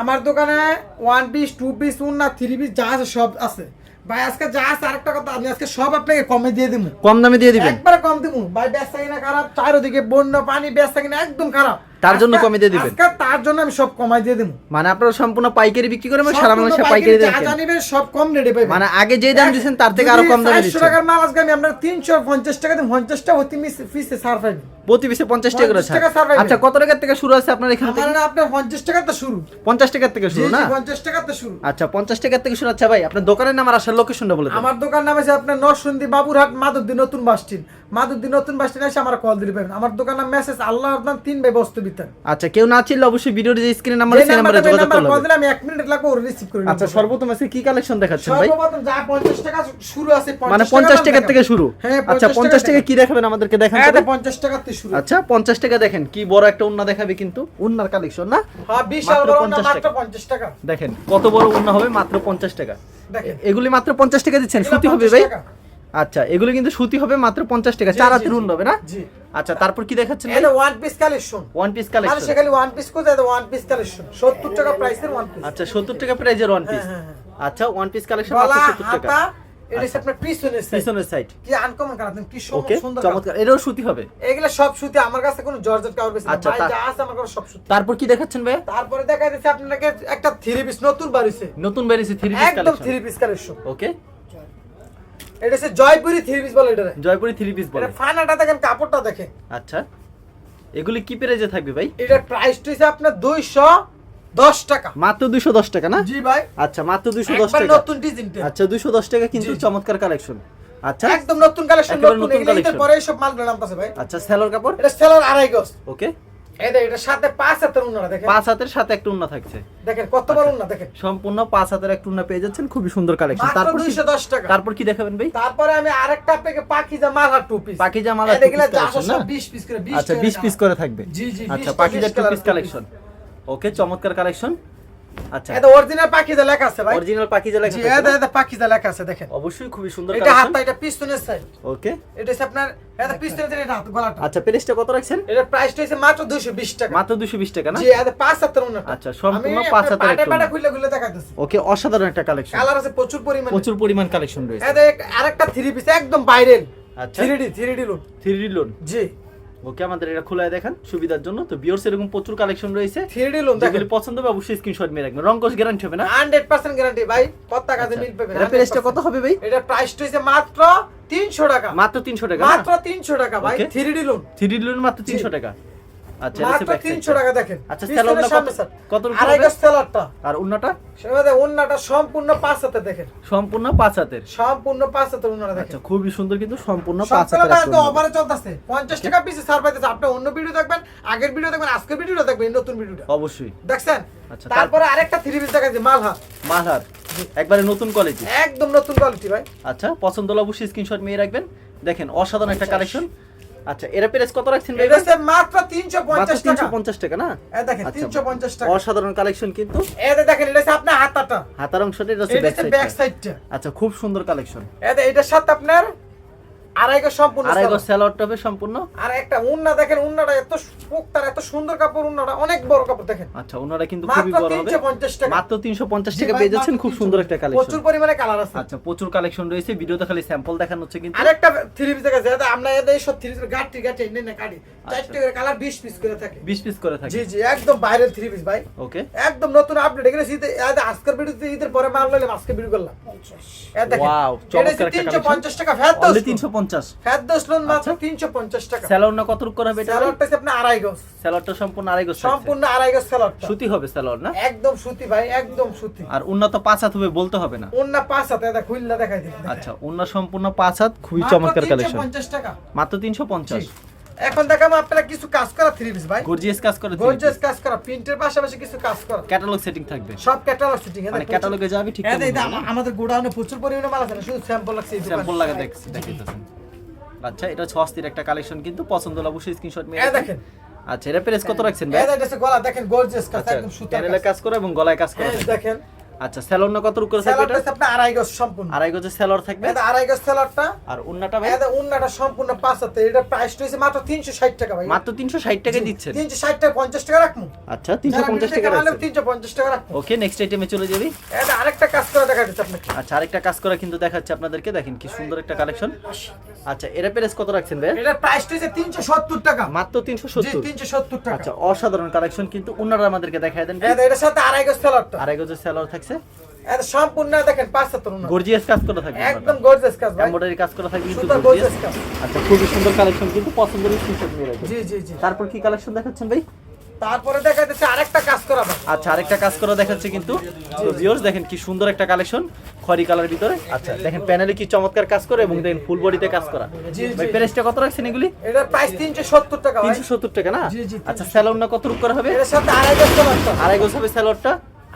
আমার দোকানে one piece two piece উন না থ্রি পিস যা আছে সব আছে। ভাই আজকে যা আছে আরেকটা কথা আমি আজকে সব আপনাকে কমে দিয়ে দিব। কম দামে দিয়ে দিবেন? একবারে কম দিব। ভাই ব্যবসা কিনা খারাপ চারিদিকে বন্য পানি ব্যবসা কিনা একদম খারাপ। তার জন্য কমে দিয়ে দিবেন? তার জন্য আমি সব কমাই দিয়ে দিব। মানে আপনারা সম্পূর্ণ পাইকারি বিক্রি করেন এবং সারা বাংলাদেশে পাইকারি যা দেখেন জানিবেন সব কম রেটে পাইবেন। মানে আগে যেই দাম দিচ্ছেন তার থেকে আরও কম দামে দিচ্ছেন। টাকার মাল আজকে আমি আপনার তিনশো পঞ্চাশ টাকা দিন পঞ্চাশ টাকা অতি পিসে সার পাইবেন। প্রতি পিসে পঞ্চাশ টাকা করে 50 ছাড়। আচ্ছা কত টাকার থেকে শুরু আছে আপনার এখান থেকে? না আপনার পঞ্চাশ টাকা তো শুরু। পঞ্চাশ টাকার থেকে শুরু না জি পঞ্চাশ টাকা তো শুরু। আচ্ছা পঞ্চাশ টাকার থেকে শুরু। আচ্ছা ভাই আপনার দোকানের নাম আর আসার লোকেশনটা বলে দেন। আমার দোকান নাম আছে আপনার নরসন্দী বাবুরহাট মাধবদী নতুন বাস স্ট্যান্ড। মাধবদী নতুন বাস স্ট্যান্ড এসে আমার কল দিতে পারবেন আমার দোকান নাম মেসেজ আল্লাহর নাম তিন ভাই বস্তু আচ্ছা কেউ না চিনলে অবশ্যই ভিডিওর যে স্ক্রিনের নাম্বার সেই নাম্বারে যোগাযোগ নাম্বার করতে হবে। আমি এক মিনিট লাগবে ওর রিসিভ করে আচ্ছা সর্বপ্রথম আজকে কি কালেকশন দেখাচ্ছেন ভাই? সর্বপ্রথম যা পঞ্চাশ টাকা শুরু আছে 50 মানে 50 পঞ্চাশ দাম টাকার দেখাবো। থেকে শুরু? হ্যাঁ আচ্ছা পঞ্চাশ টাকা কি দেখাবেন আমাদেরকে? দেখান তো। ভাই। পঞ্চাশ টাকা থেকে শুরু। আচ্ছা পঞ্চাশ টাকা দেখেন কি বড় একটা উন্না দেখাবে কিন্তু? উন্নার কালেকশন না? হ্যাঁ বিশাল বড় না 50 মাত্র টাকা। পঞ্চাশ টাকা। দেখেন কত বড় উন্না হবে মাত্র পঞ্চাশ টাকা। দেখেন। এগুলি মাত্র পঞ্চাশ টাকা দিচ্ছেন সুতি হবে ভাই? আচ্ছা এগুলো কিন্তু সুতি হবে মাত্র পঞ্চাশ টাকা। জি, চার হাতের জি। হবে না? জি। আচ্ছা তারপর কি দেখাচ্ছেন এটা one piece collection one piece collection সেখানে ওয়ান পিস কোথায় ওয়ান পিস কালেকশন সত্তর টাকা প্রাইসের ওয়ান পিস আচ্ছা সত্তর টাকা প্রাইজের ওয়ান পিস আচ্ছা ওয়ান পিস কালেকশন মাত্র সত্তর টাকা। হাতা এটা হচ্ছে আপনার পিছনের সাইড পিছনের সাইড কি আনকমন কালার কি সুন্দর চমৎকার। এটাও সুতি হবে। এগুলা সব সুতি আমার কাছে কোনো জর্জেট কাপড় বেশি আচ্ছা, যা আছে আমার কাছে সব সুতি। তারপর কি দেখাচ্ছেন ভাই তারপরে দেখা যাচ্ছে আপনাকে একটা থ্রি পিস নতুন বাড়িছে। নতুন বেরিয়েছে থ্রি পিস একদম three collection piece collection okay এটা হচ্ছে জয়পুরি থ্রি পিস বলে এটা। জয়পুরি থ্রি পিস বলে। ফানাটা দেখেন কাপড়টা দেখেন। আচ্ছা। এগুলি কি প্রাইজে থাকবে ভাই? এটার প্রাইস হচ্ছে আপনার দুইশো দশ টাকা। মাত্র দুশো দশ টাকা না? জি ভাই। আচ্ছা মাত্র দুশো দশ টাকা। নতুন ডিজাইনটা আচ্ছা দুশো দশ টাকা কিন্তু। চমৎকার কালেকশন আচ্ছা। একদম নতুন কালেকশন নতুন এগুলো পরে সব মালগুলো নামতেছে ভাই। আচ্ছা স্যালোর কাপড়? এটা সেলার আড়াই গজ। ওকে সাথে পাঁচ হাতের উন্নরা দেখেন। পাঁচ হাতের সাথে একটা উন্না থাকছে। দেখেন কত বড় উন্না দেখেন। সম্পূর্ণ পাঁচ হাতের একটা উন্না পেয়ে যাচ্ছেন খুবই সুন্দর কালেকশন তারপর কি- দুইশো দশ টাকা। তারপর কি দেখাবেন ভাই? তারপরে আমি আরেকটা আপনাকে পাখিজা মালা টু পিস মালা two দেখলে piece collection, না? বিশ পিস করে 20 আচ্ছা। পিস করে থাকবে। জি, জি, আচ্ছা 20 টু পিস কালেকশন ওকে চমৎকার কালেকশন আচ্ছা। এটা অরিজিনাল পাখিজা লেখা আছে ভাই। অরিজিনাল পাখিজা লেখা জি এটা এটা পাখিজা লেখা আছে দেখেন। অবশ্যই খুবই সুন্দর এটা হাতটা এটা পিস্তনের সাইড ওকে এটা আপনার এটা পিস্তনের সাইড হাত গলাটা। আচ্ছা প্রাইসটা কত রাখছেন? এটা প্রাইসটা হচ্ছে মাত্র 220 টাকা। মাত্র দুশো বিশ টাকা না? জি এটা পাঁচ হাতের আচ্ছা, সম্পূর্ণ আমি পাঁচ আপনার হাতের একটা খুলে খুলে দেখাইতেছি। ওকে অসাধারণ একটা কালেকশন কালার আছে প্রচুর পরিমাণে। প্রচুর পরিমাণ কালেকশন রয়েছে। এটা আরেকটা থ্রি পিস একদম ভাইরাল আচ্ছা। Three D three D lawn জি। ওকে আমাদের এটা খোলায় দেখান সুবিধার জন্য। তো বিয়র্স এরকম প্রচুর কালেকশন রয়েছে। থ্রিডি লোন দেখেন। পছন্দ হবে অবশ্যই স্ক্রিনশট মেরে রাখবেন। রঙ্কশ গ্যারান্টি হবে না? হান্ড্রেড পার্সেন্ট গ্যারান্টি ভাই কত কাজে মিল পাবেন এটা প্রাইসটা কত হবে ভাই? এটা প্রাইসটা হইছে মাত্র তিনশো টাকা। মাত্র তিনশো টাকা মাত্র তিনশো টাকা ভাই। থ্রিডি লোন থ্রিডি লোন মাত্র জি। তিনশো টাকা। আচ্ছা মাত্র। টাকা দেখেন। আচ্ছা, পিছনের কত- কত আড়াই গজ স্যালাডটা আর উন্নাটা? সেবাদে ওন্নাটা সম্পূর্ণ পাঁচ হাতে দেখেন। সম্পূর্ণ পাঁচ হাতের? সম্পূর্ণ পাঁচ হাতের ওন্নাটা আচ্ছা খুবই সুন্দর কিন্তু সম্পূর্ণ পাঁচ হাতের মাল তো অফারে চলতেছে। পঞ্চাশ টাকা পিসে সার পাইতেছে। আপনি অন্য ভিডিও দেখবেন আগের ভিডিও দেখবেন আজকের ভিডিও দেখবেন নতুন ভিডিওটা অবশ্যই। দেখছেন? আচ্ছা, তারপরে আরেকটা থ্রি পিস দেখাচ্ছি মালহার। মালহার। একবারে নতুন কোয়ালিটি একদম নতুন কোয়ালিটি ভাই। আচ্ছা পছন্দ হলে অবশ্যই স্ক্রিনশট মেয়ে রাখবেন। দেখেন অসাধারণ একটা কালেকশন আচ্ছা এরা প্রাইস কত রাখছেন ভাই? এটা মাত্র তিনশো মাত্র পঞ্চাশ টাকা। তিনশো পঞ্চাশ টাকা না? এই দেখেন আচ্ছা, তিনশো পঞ্চাশ টাকা। অসাধারণ কালেকশন কিন্তু। এটা দেখেন এটা আপনার হাতাটা। হাতার অংশটা এটা হচ্ছে ব্যাক সাইডটা আচ্ছা খুব সুন্দর কালেকশন এটা এটার সাথে আপনার আড়াই গজ সম্পূর্ণ আড়াই সালোয়ার। গজ স্যালোয়ারটা হবে সম্পূর্ণ? আর একটা উন্না দেখেন উন্নাটা এত পোক্তার এত সুন্দর কাপড় উন্নাটা অনেক বড় কাপড় দেখেন। আচ্ছা ওনারা কিন্তু খুবই বড় হবে। মাত্র তিনশো পঞ্চাশ জি টাকা ভাই, পেয়ে যাচ্ছেন খুব সুন্দর একটা কালেকশন প্রচুর পরিমাণে কালার আছে। আচ্ছা প্রচুর কালেকশন রয়েছে। ভিডিওতে খালি স্যাম্পল দেখানো হচ্ছে কিন্তু। আরেকটা থ্রি পিস দেখা যায় আমরা এদের সব থ্রি পিস গাঁটি গাঁটি এনে না কাটি। আচ্ছা। চারটে করে কালার বিশ পিস করে থাকে। বিশ পিস করে থাকে। জি জি একদম বাইরের থ্রি পিস ভাই। ওকে একদম নতুন আপডেট এখানে শীতে আজকের ভিডিওতে ঈদের পরে মাল আজকে ভিডিও করলাম। এই দেখেন Wow, চমৎকার একটা collection। পঞ্চাশ টাকা ফ্যাট অনলি লোন মাত্র আচ্ছা। টাকা। স্যালোয়ার কত রূপ করা হবে এটা আড়াই গজ। সম্পূর্ণ আড়াই গজ সম্পূর্ণ আড়াই গজ সুতি হবে স্যালোয়ার না? একদম সুতি ভাই একদম সুতি। আর উন্নত পাঁচ হাত হবে বলতে হবে না। অন্য পাঁচ হাতে এটা খুললা দেখাই দিই আচ্ছা অন্য সম্পূর্ণ পাঁচ হাত খুবই চমৎকার কালেকশন পঞ্চাশ টাকা। মাত্র তিনশো পঞ্চাশ। জি। এখন দেখাবো আপনারা কিছু কাজ করা থ্রি পিস ভাই। গর্জিয়াস কাজ করে গর্জিয়াস কাজ করা প্রিন্টের পাশাপাশি কিছু কাজ করা। ক্যাটালগ সেটিং থাকবে। সব ক্যাটালগ শুটিং মানে ক্যাটালগে যাবে ঠিক হ্যাঁ এটা আমা- আমাদের গোডাউনে প্রচুর পরিমাণে মাল আছে শুধু স্যাম্পল লাগছে স্যাম্পল লাগা দেখছি দেখাইতেছেন আচ্ছা এটা অস্থির একটা কালেকশন কিন্তু পছন্দ হলে অবশ্যই স্ক্রিনশট মেরে দেখেন। আচ্ছা এটা প্রাইস কত রাখছেন ভাই? দেখেন গলা দেখেন গর্জিয়াস কাজ আচ্ছা একদম সুতার কাজ। করা এবং গলায় কাজ করা হ্যাঁ, দেখেন। আচ্ছা কত করে থাকবে এটা? আপনার আড়াই গজ সম্পূর্ণ। আড়াই গজের স্যালোর থাকবে? এটা আড়াই গজ স্যালাডটা আর উন্নাটা ভাই? এটা উন্নাটা সম্পূর্ণ পাঁচ হাতে এটা প্রাইস রয়েছে মাত্র তিনশো ষাট টাকা ভাই। মাত্র তিনশো ষাট টাকায় দিচ্ছেন? তিনশো ষাট টাকা পঞ্চাশ টাকা রাখব। আচ্ছা তিনশো পঞ্চাশ টাকা রাখছেন। তিনশো পঞ্চাশ টাকা রাখব। ওকে নেক্সট আইটেমে চলে যাবি। এটা আরেকটা কাজ করে দেখা যাচ্ছে আপনাকে। আচ্ছা আরেকটা কাজ করা কিন্তু দেখাচ্ছে আপনাদেরকে। দেখেন কি সুন্দর একটা কালেকশন আচ্ছা এরা প্রাইস কত রাখছেন ভাই? এটা প্রাইস রয়েছে তিনশো সত্তর টাকা। মাত্র তিনশো জি সত্তর তিনশো সত্তর টাকা। আচ্ছা অসাধারণ কালেকশন কিন্তু ওনারা আমাদেরকে দেখায় দেন এটা এটার সাথে আড়াই গজ স্যালাডটা আড়াই গজের স্যালোর থাকছে। এটা সম্পূর্ণ দেখেন পাঁচ হাতের উন্না গর্জিয়াস কাজ করা থাকবে একদম গর্জিয়াস কাজ এমব্রয়ডারি কাজ করা থাকবে কিন্তু সুন্দর gorgeous। gorgeous কাজ। আচ্ছা খুবই সুন্দর কালেকশন কিন্তু পছন্দের স্ক্রিনশট নিয়ে রাখবেন জি জি জি। তারপর কি কালেকশন দেখাচ্ছেন ভাই? তারপরে দেখা যাচ্ছে আরেকটা কাজ করা আচ্ছা আরেকটা কাজ করা দেখাচ্ছে কিন্তু। তো ভিউয়ার্স দেখেন কি সুন্দর একটা কালেকশন খয়রি কালার ভিতরে। আচ্ছা দেখেন প্যানেলে কি চমৎকার কাজ করে এবং দেখেন ফুল বডিতে কাজ করা। ভাই প্রাইসটা কত রাখছেন এগুলি? এটার প্রাইস তিনশো সত্তর টাকা টাকা না? আচ্ছা স্যালোর না কত রূপ করা হবে? সাথে আড়াই গজ আড়াই গোছ হবে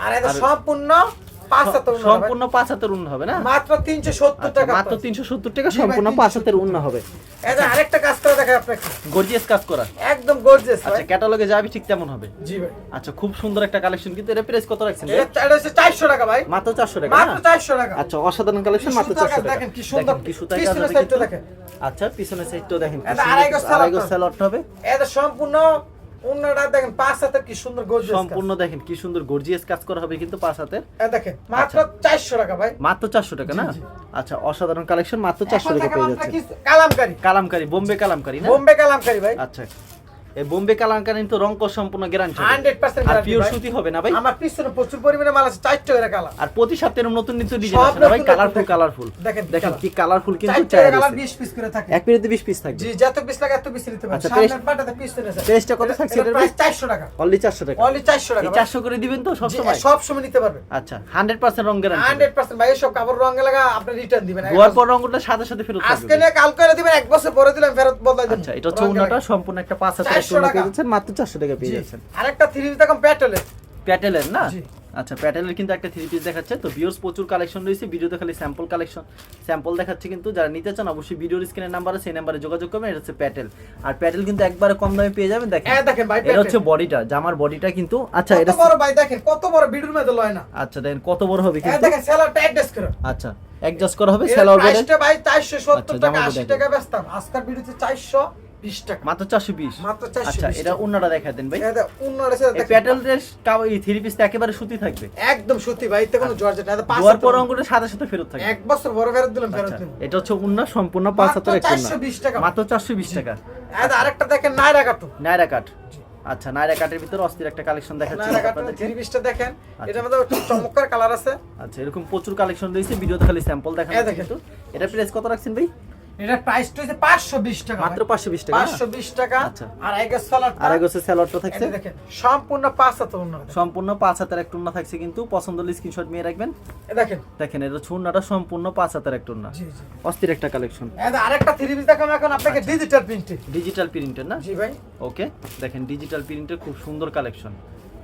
আর এটা সম্পূর্ণ পাঁচ হাতের উন্না সম্পূর্ণ পাঁচ উন্ন হবে না? মাত্র তিনশো সত্তর আচ্ছা, টাকা মাত্র তিনশো সত্তর টাকা সম্পূর্ণ 370 উন্ন হবে। এটা আরেকটা কাজ করে দেখা আপনাকে। গর্জিয়াস কাজ করা। একদম গর্জিয়াস আচ্ছা ক্যাটালগে যাবি ঠিক তেমন হবে। জি ভাই। আচ্ছা খুব সুন্দর একটা কালেকশন কিন্তু এটা প্রাইস কত রাখছেন এটা এটা হচ্ছে চারশো টাকা ভাই। মাত্র চারশো টাকা মাত্র আচ্ছা অসাধারণ কালেকশন মাত্র সুন্দর চারশো কাজ টাকা। দেখেন, কি সুন্দর। কি সুতায় কাজ হবে সাইডটা কিন্তু। দেখেন। আচ্ছা পিছনের দেখেন এটা আড়াই গজ হবে। এটা সম্পূর্ণ উন্নাটা দেখেন পাঁচ হাতের কি সুন্দর গর্জিয়াস সম্পূর্ণ দেখেন কি সুন্দর গর্জিয়াস কাজ করা হবে কিন্তু পাঁচ হাতের। দেখেন মাত্র চারশো টাকা ভাই। মাত্র চারশো টাকা না। আচ্ছা অসাধারণ কালেকশন মাত্র চারশো এখন টাকা দেখেন পেয়ে যাচ্ছে কালামকারি? কালামকারি বোম্বে কালামকারী না? বোম্বে কালামকারী ভাই। আচ্ছা। এই বোম্বে কালামকারি তো রং সম্পূর্ণ গ্যারান্টি হান্ড্রেড পার্সেন্ট আর পিওর সুতি হবে না ভাই? আমার পিছনে প্রচুর পরিমাণে মাল আছে করে কালার আর প্রতি সপ্তাহে নতুন ডিজাইন আছে ভাই? কালারফুল কালারফুল দেখেন, দেখেন কি কালারফুল কিন্তু চাই কালার বিশ পিস করে থাকে এক মিনিটে বিশ পিস থাকবে। জি যত পিস লাগে এত পিস নিতে পারেন আচ্ছা, সামনের পাটাতে পিছনে আছে। কত থাকছে এটার প্রাইস চারশো টাকা। অনলি চারশো টাকা। অনলি চারশো টাকা এই চারশো করে দিবেন তো সব সময় সব সময় নিতে পারবেন। আচ্ছা হান্ড্রেড পার্সেন্ট রং গ্যারান্টি হান্ড্রেড পার্সেন্ট ভাই এসব কাপড় রঙে লাগা আপনি রিটার্ন দিবেন। ধোয়ার পর রঙটা সাথে সাথে ফেরত আজকে নিয়ে কাল করে দিবেন এক বছর পরে দিলাম ফেরত বদলাই দেবেন আচ্ছা এটা সম্পূর্ণ একটা পাঁচ হাজার 400 টাকা টাকা। পেয়ে যাচ্ছেন মাত্র চারশো টাকা পেয়ে যাচ্ছেন। আরেকটা থ্রি দেখুন প্যাটেলের প্যাটেলের না? আচ্ছা প্যাটেলের কিন্তু একটা থ্রি পিস দেখাচ্ছে। তো ভিউর্স প্রচুর কালেকশন রয়েছে ভিডিওতে খালি স্যাম্পল কালেকশন স্যাম্পল দেখাচ্ছে কিন্তু। যারা নিতে চান অবশ্যই ভিডিওর স্ক্রিনের নাম্বারে সেই নাম্বারে যোগাযোগ করবেন এটা হচ্ছে প্যাটেল আর প্যাটেল কিন্তু একবারে কম দামে পেয়ে যাবেন দেখেন। হ্যাঁ দেখেন ভাই এটা হচ্ছে বডিটা জামার বডিটা কিন্তু। আচ্ছা কত এটা বড় ভাই দেখেন কত বড় বিডুর মধ্যে লয় না। আচ্ছা দেখেন কত বড় হবে হ্যাঁ কিন্তু? দেখেন সেলারটা অ্যাডজাস্ট করো। আচ্ছা অ্যাডজাস্ট করা হবে সেলার বডি ভাই 470 আচ্ছা, টাকা জামাটা 80 টাকা বেচতাম আজকাল ভিডিওতে 420 টাকা। মাত্র চারশো বিশ। মাত্র 420 আচ্ছা এটা দেখা দেন ভাই। থ্রি পিসটা একেবারে সুতি থাকবে। একদম সত্যি ভাই এতে কোনো জর্জেট না এটা পর হাতের সাথে সাথে ফেরত থাকবে। এক বছর বড় ফেরত দিলাম ফেরত এটা হচ্ছে উন্না সম্পূর্ণ পাঁচ হাতের একটা উন্না। 420 টাকা। মাত্র চারশো বিশ টাকা। আরেকটা দেখেন নাইরা কাটু। নাইরা কাট। আচ্ছা নাইরা কাটের ভিতরে অস্থির একটা কালেকশন দেখাচ্ছি আপনাদেরকে। থ্রি দেখেন। আচ্ছা। এটার মধ্যে একটু চমৎকার কালার আছে। আচ্ছা এরকম প্রচুর কালেকশন রয়েছে। ভিডিওতে খালি স্যাম্পল দেখেন। কিন্তু। এটা প্রাইস কত রাখছেন ভাই? এটা প্রাইসটা হচ্ছে 520 টাকা মাত্র পাঁচশো বিশ টাকা না? 520 টাকা। আচ্ছা। আর এক সালাড আর এগোছে স্যালাডটা থাকছে? দেখেন সম্পূর্ণ পাঁচ উন্নয়ন সম্পূর্ণ পাঁচ হাতের একটা উন্না থাকছে কিন্তু পছন্দ হলে স্ক্রিনশট নিয়ে রাখবেন। দেখেন। দেখেন এটা হচ্ছে সম্পূর্ণ পাঁচ হাতের একটা উন্না। জি জি। অস্থির একটা কালেকশন দেখ, আরেকটা থ্রি পিস দেখাবো এখন আপনাকে। ডিজিটাল প্রিন্টে ডিজিটাল প্রিন্টের না? জি ভাই। ওকে দেখেন ডিজিটাল প্রিন্টের খুব সুন্দর কালেকশন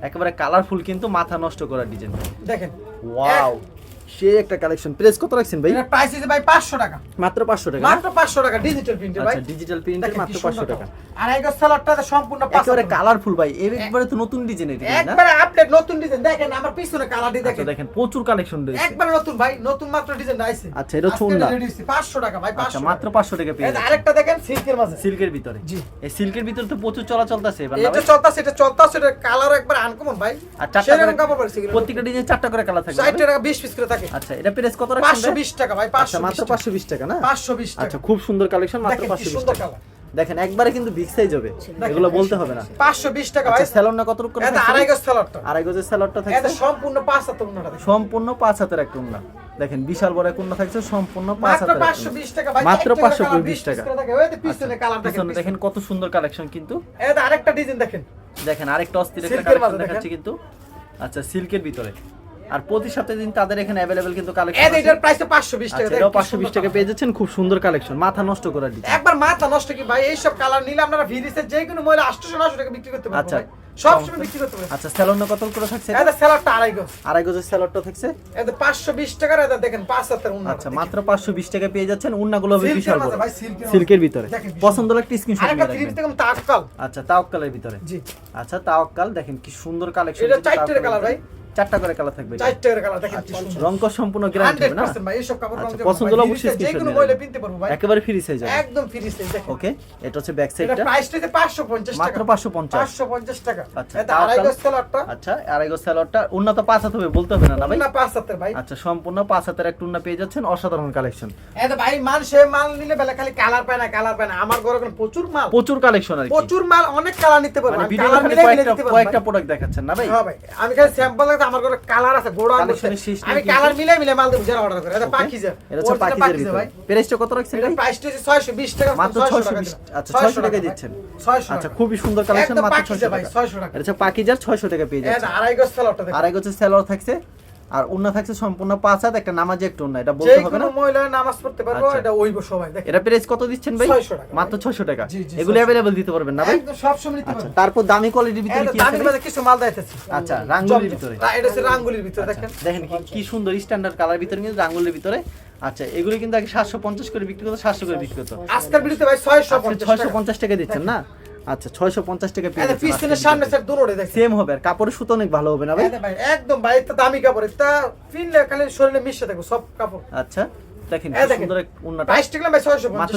একেবারে কালারফুল কিন্তু মাথা নষ্ট করা ডিজাইন দেখেন। ওয়াও সে একটা কালেকশন প্রেস কত রাখছেন ভাই? এটা প্রাইস আছে ভাই 500 টাকা। মাত্র পাঁচশো টাকা না? মাত্র 500 টাকা ডিজিটাল প্রিন্টে ভাই। আচ্ছা ডিজিটাল মাত্র কি পাঁচশো সুন্দর টাকা। আর এই সম্পূর্ণ পাঁচ একেবারে কালারফুল ভাই। একবারে তো নতুন ডিজাইনের না? একবারে আপডেট নতুন ডিজাইন দেখেন আমার পিছনে কালারটি আচ্ছা দেখেন। দেখেন প্রচুর কালেকশন রয়েছে। একবারে নতুন ভাই নতুন মাত্র ডিজাইন আইছে। আচ্ছা, এটা হচ্ছে আজকে উন্না। ready হইছে, 500 টাকা ভাই আচ্ছা মাত্র পাঁচশো টাকা পেয়ে। আরেকটা দেখেন সিল্কের মাঝে। সিল্কের ভিতরে। জি। এই সিল্কের ভিতরে তো প্রচুর এবার না এটা? চলতাছে এটা চলতাছে এটা কালার একবার আনকমন ভাই। আর চারটা করে কাপড় পাইছে প্রত্যেকটা ডিজাইন চারটা করে কালার থাকবে 60 টাকা 20 পিস করে থাকে। আচ্ছা এটা প্রেস কত রাখছেন 520 টাকা ভাই আচ্ছা 520 মাত্র টাকা। পাঁচশো বিশ টাকা না? 520 টাকা। আচ্ছা খুব সুন্দর কালেকশন মাত্র দেখেন কি পাঁচশো বিশ সুন্দর টাকা। দেখেন একবারে কিন্তু বিগ সাইজ হবে। এগুলো বলতে হবে না। 520 টাকা ভাই। আচ্ছা স্যালন না কত রূপ করে এটা আড়াই গজ আড়াই গজের এটা সম্পূর্ণ পাঁচ হাতে উন্নটা দেখেন। সম্পূর্ণ পাঁচ হাতের একটা উন্না। দেখেন বিশাল বড় এক উন্না থাকছে সম্পূর্ণ পাঁচ মাত্র হাতের 520 ভাই। মাত্র চারটে করে 520 টাকা। যে পিছনে দেখেন। দেখেন কত সুন্দর কালেকশন কিন্তু। এটা আরেকটা ডিজাইন দেখেন। দেখেন আরেকটা অস্থির একটা কালেকশন দেখাচ্ছি কিন্তু। আচ্ছা সিল্কের ভিতরে। আর প্রতি সপ্তাহে দিন তাদের এখানে অ্যাভেলেবেল কিন্তু কালেকশন যে এটার প্রাইস 520 টাকা আচ্ছা বিশ সুন্দর টাকা কালার। পেয়ে যাচ্ছেন খুব সুন্দর কালেকশন মাথা নষ্ট করার ডিজাইন একবার মাথা নষ্ট কি ভাই? এইসব কালার নিলে আপনারা ভিডিসে যে কোনো মহিলা 800 900 টাকা বিক্রি করতে পারবেন আচ্ছা। সব সময় বিক্রি করতে পারবেন। আচ্ছা স্যালন কত করে থাকছে? এটা? এটা সেলারটা আড়াই গজ। আড়াই গজের স্যালাডটা থাকছে? এটা 520 টাকার এটা দেখেন পাঁচ হাতের উন্না। আচ্ছা মাত্র পাঁচশো বিশ টাকা পেয়ে যাচ্ছেন উন্নাগুলো হবে সিল্কের বিশাল বড় ভাই, সিল্কের ভিতরে। পছন্দ হলে একটা স্ক্রিনশট আরেকটা নিয়ে রাখবেন। থেকে তাকাল আচ্ছা তাওয়াক্কালের ভিতরে। জি। আচ্ছা তাওয়াক্কাল দেখেন কি সুন্দর কালেকশন এটা চারটে কালার ভাই। চারটা করে কালার থাকবে কালার দেখেন রং কস সম্পূর্ণ গ্যারান্টি হবে না? 100% ভাই এইসব কাপড় রং আচ্ছা, যাবে না পছন্দ হলে অবশ্যই যে কোনো নিয়ে কিনতে পারব ভাই। একেবারে ফ্রি সাইজ একদম ফ্রি সাইজ দেখেন। ওকে এটা হচ্ছে ব্যাক এটা সাইডটা প্রাইস হচ্ছে 550 টাকা। মাত্র 550 550 টাকা। আচ্ছা, এটা আড়াই গজ কালারটা আচ্ছা আড়াই গজ স্যালোয়ারটা উন্নত পাঁচ হাত হবে বলতে হবে না না ভাই? না পাঁচ হাতের ভাই। আচ্ছা সম্পূর্ণ পাঁচ হাতের একটা উন্না পেয়ে যাচ্ছেন। অসাধারণ কালেকশন এটা ভাই মাল সে মাল নিলে বেলা খালি কালার পায় না কালার পায় না। আমার ঘরে কোনো প্রচুর মাল। প্রচুর কালেকশন আর প্রচুর মাল অনেক কালার নিতে পারব। মানে কালার মিলে কয়েকটা কয়েকটা প্রোডাক্ট দেখাচ্ছেন না ভাই? হ্যাঁ ভাই আমি খালি স্যাম্পল আমার ঘরে কালার আছে গোড়া আমি কালার মিলে মিলে মাল দেব যারা অর্ডার করে। এটা পাখি যা এটা হচ্ছে পাখি ভাই। প্রাইসটা কত রাখছেন ভাই? প্রাইসটা হচ্ছে 620 টাকা মাত্র 620 আচ্ছা 600 টাকা দিচ্ছেন। 600 আচ্ছা খুবই সুন্দর কালেকশন মাত্র 600 টাকা ভাই, টাকা। 600 টাকা। এটা হচ্ছে পাকিজার 600 টাকা পেয়ে যাচ্ছে আড়াই গজ আড়াই গজ সেলর থাকছে। আর উন্না থাকছে সম্পূর্ণ পাঁচ হাত একটা নামাজে একটু উন্না এটা বলতে হবে না? মহিলা নামাজ পড়তে পারব আচ্ছা। এটা ওইব সবাই দেখেন। এটা প্রাইস কত দিচ্ছেন ভাই? 600 টাকা। মাত্র 600 টাকা। এগুলো 600 অ্যাভেলেবল দিতে পারবেন না ভাই? একদম সব সময় নিতে আচ্ছা পারব তারপর দামি কোয়ালিটির ভিতরে এটা কি আছে দামি ভাই? কিছু মাল দিতেছি আচ্ছা রাঙ্গুলির ভিতরে। আচ্ছা, এটা হচ্ছে রাঙ্গুলির ভিতরে দেখেন। দেখেন কি কি সুন্দর স্ট্যান্ডার্ড কালার ভিতরে কিন্তু রাঙ্গুলির ভিতরে। আচ্ছা এগুলো কিন্তু আগে সাতশো পঞ্চাশ করে বিক্রি করতো সাতশো করে বিক্রি করতো। আজকের ভিডিওতে ভাই 650 ছয়শো টাকা। পঞ্চাশ টাকা দিচ্ছেন না? আচ্ছা ছয়শো পঞ্চাশ টাকা পিস এটা পিছনের সামনে স্যার দুটোরে দেখেন। সেম হবে আর কাপড়ের সুতো অনেক ভালো হবে না ভাই? একদম ভাই এটা দামি কাপড় এটা ফিনলে খালি শরীরে মিশে থাকবে সব কাপড়। আচ্ছা দেখেন। সুন্দর উন্নত ভাই 650 মাত্র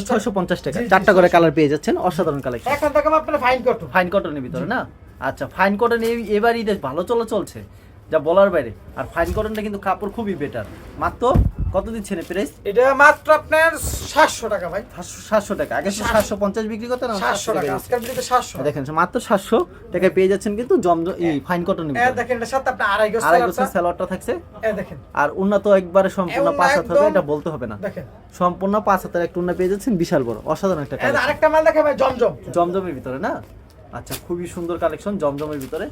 টাকা। চারটা করে কালার পেয়ে যাচ্ছেন অসাধারণ কালেকশন এখন থেকে আপনারা ফাইন কটন ফাইন কটনের ভিতরে না? আচ্ছা ফাইন কটন এবার ঈদে ভালো চলা চলছে। যা বলার বাইরে। আর ফাইন কটনটা কিন্তু কাপড় খুবই বেটার মাত্র কত দিচ্ছেন প্রাইস এটা মাত্র আপনার 700 টাকা ভাই। সাতশো টাকা। আগে সাতশো। পঞ্চাশ বিক্রি করতেন 700 টাকা। আজকের ভিডিওতে 700 দেখেন মাত্র সাতশো টাকায় পেয়ে যাচ্ছেন কিন্তু জমজম এই ফাইন কটন এ দেখেন এটা সাথে আপনি আড়াই গজ আড়াই। বছর স্যালোয়ারটা থাকছে। এ দেখেন। আর উন্নত একবারে সম্পূর্ণ পাঁচ হাত হবে এটা বলতে হবে না। দেখেন। সম্পূর্ণ পাঁচ হাতের একটা উন্না পেয়ে যাচ্ছেন বিশাল বড়। অসাধারণ একটা কালেকশন আরেকটা মাল দেখে ভাই জমজম। জমজমের ভিতরে না? আচ্ছা খুবই সুন্দর কালেকশন জমজমের ভিতরে।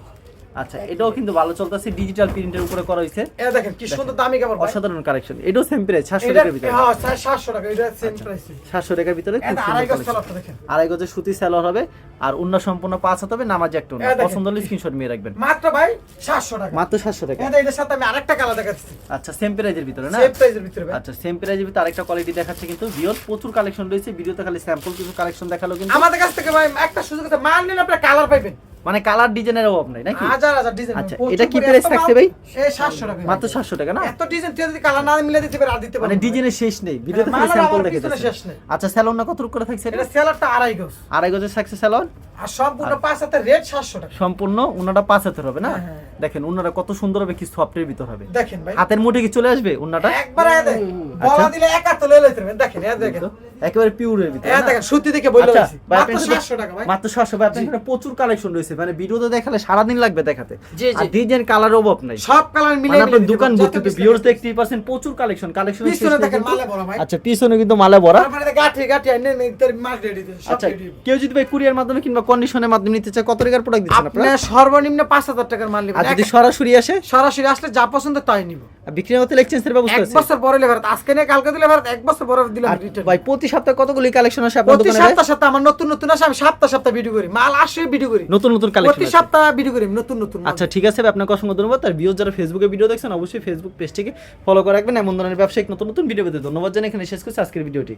আচ্ছা এটাও কিন্তু ভালো চলতেছে ডিজিটাল প্রিন্টের উপরে করা হয়েছে। এ দেখেন কি সুন্দর দামি কাপড় অসাধারণ কালেকশন এটাও সেম প্রাইস সাতশো এটা টাকার ভিতরে। হ্যাঁ 700 টাকা এটা সেম প্রাইস সাতশো টাকার ভিতরে খুব সুন্দর দেখেন। আড়াই গজের সুতি হবে আর উন্ন সম্পূর্ণ পাঁচ হাত হবে নামাজে একটা উন্না। পছন্দ হলে স্ক্রিনশট নিয়ে রাখবেন। মাত্র ভাই 700 টাকা। মাত্র সাতশো টাকা। এটা এটার সাথে আমি আরেকটা কালার দেখাচ্ছি। আচ্ছা সেম প্রাইজের ভিতরে না? সেম প্রাইসের ভিতরে আচ্ছা সেম প্রাইজের ভিতরে আরেকটা কোয়ালিটি দেখাচ্ছে কিন্তু ভিউর প্রচুর কালেকশন রয়েছে ভিডিওতে খালি স্যাম্পল কিছু কালেকশন দেখাল কিন্তু আমাদের কাছ থেকে ভাই একটা সুযোগ আছে। মাল নিলে আপনি কালার পাইবেন। মানে কালার ডিজাইনের অভাব নাই নাকি? হাজার হাজার ডিজাইন আচ্ছা, এটা কি প্রাইস থাকছে ভাই? এই 700 টাকা। মাত্র সাতশো টাকা না? এত ডিজাইন তুই যদি কালার না মিলে দিতে পারে আর দিতে পারে মানে ডিজাইনের শেষ নেই ভিডিওতে খালি মালের স্যাম্পল দেখে নেই। আচ্ছা সেলন না কত করে থাকছে এটা? সেলারটা আড়াই গজ। আড়াই গজের থাকছে স্যালোন আর সম্পূর্ণ পাঁচ হাতে রেট 700 টাকা। সম্পূর্ণ উনাটা পাঁচ হাতের হবে না? হ্যাঁ, হ্যাঁ। দেখেন উনাটা কত সুন্দর হবে কি সফটের ভিতর হবে। দেখেন ভাই। হাতের মুঠে কি চলে আসবে উনাটা একবার আয় দেখ আচ্ছা। বলা দিলে একা তো লয়ে লইতে দেখেন এ দেখেন। একেবারে ভিতরে? দেখেন সুতি দেখে বলে আচ্ছা, দিছি মাত্র আপনার 700 টাকা ভাই। মাত্র সাতশো ভাই আপনার প্রচুর কালেকশন রয়েছে। মানে ভিডিওতে দেখালে সারাদিন লাগবে দেখাতে। জি, জি। আর ডিজাইন কালার অভাব নাই। সব কালার মিলে মানে আপনার দোকান ভর্তি ভিউয়ার্স পাচ্ছেন প্রচুর কালেকশন কালেকশন পিছনে দেখেন মালে ভরা ভাই। আচ্ছা পিছনে কিন্তু মালে ভরা। তারপরে গাঠি গাঠি আইনে নেই তোর মাল রেডি আচ্ছা কেউ যদি ভাই কুরিয়ার মাধ্যমে কিংবা কন্ডিশনের মাধ্যমে নিতে চায় কত টাকার প্রোডাক্ট দিচ্ছেন আপনার? সর্বনিম্ন 5000 টাকার মাল আর যদি সরাসরি আসে? সরাসরি আসলে যা পছন্দ তাই নিব। আর বিক্রি হতে এক্সচেঞ্জের ব্যবস্থা আছে? এক বছর পরে লেবার আজকে নিয়ে কালকে দিলে ভারত এক বছর পরে দিলাম রিটার্ন ভাই প্রতি সপ্তাহে কতগুলি কালেকশন আসে আপনার দোকানে ভাই? সপ্তাহ সপ্তাহ আমার নতুন নতুন আসে আমি সপ্তাহ সপ্তাহ ভিডিও করি মাল আসে ভিডিও করি। নতুন নতুন কালেকশন প্রতি সপ্তাহ ভিডিও করি নতুন নতুন আচ্ছা ঠিক আছে ভাই, আপনাকে অসংখ্য ধন্যবাদ। আর ভিউজ যারা ফেসবুকে ভিডিও দেখছেন অবশ্যই ফেসবুক পেজটিকে ফলো করে রাখবেন। এমন ধরনের ব্যবসায়িক নতুন নতুন ভিডিও পেতে ধন্যবাদ জানাই এখানে শেষ করছি আজকের ভিডিওটি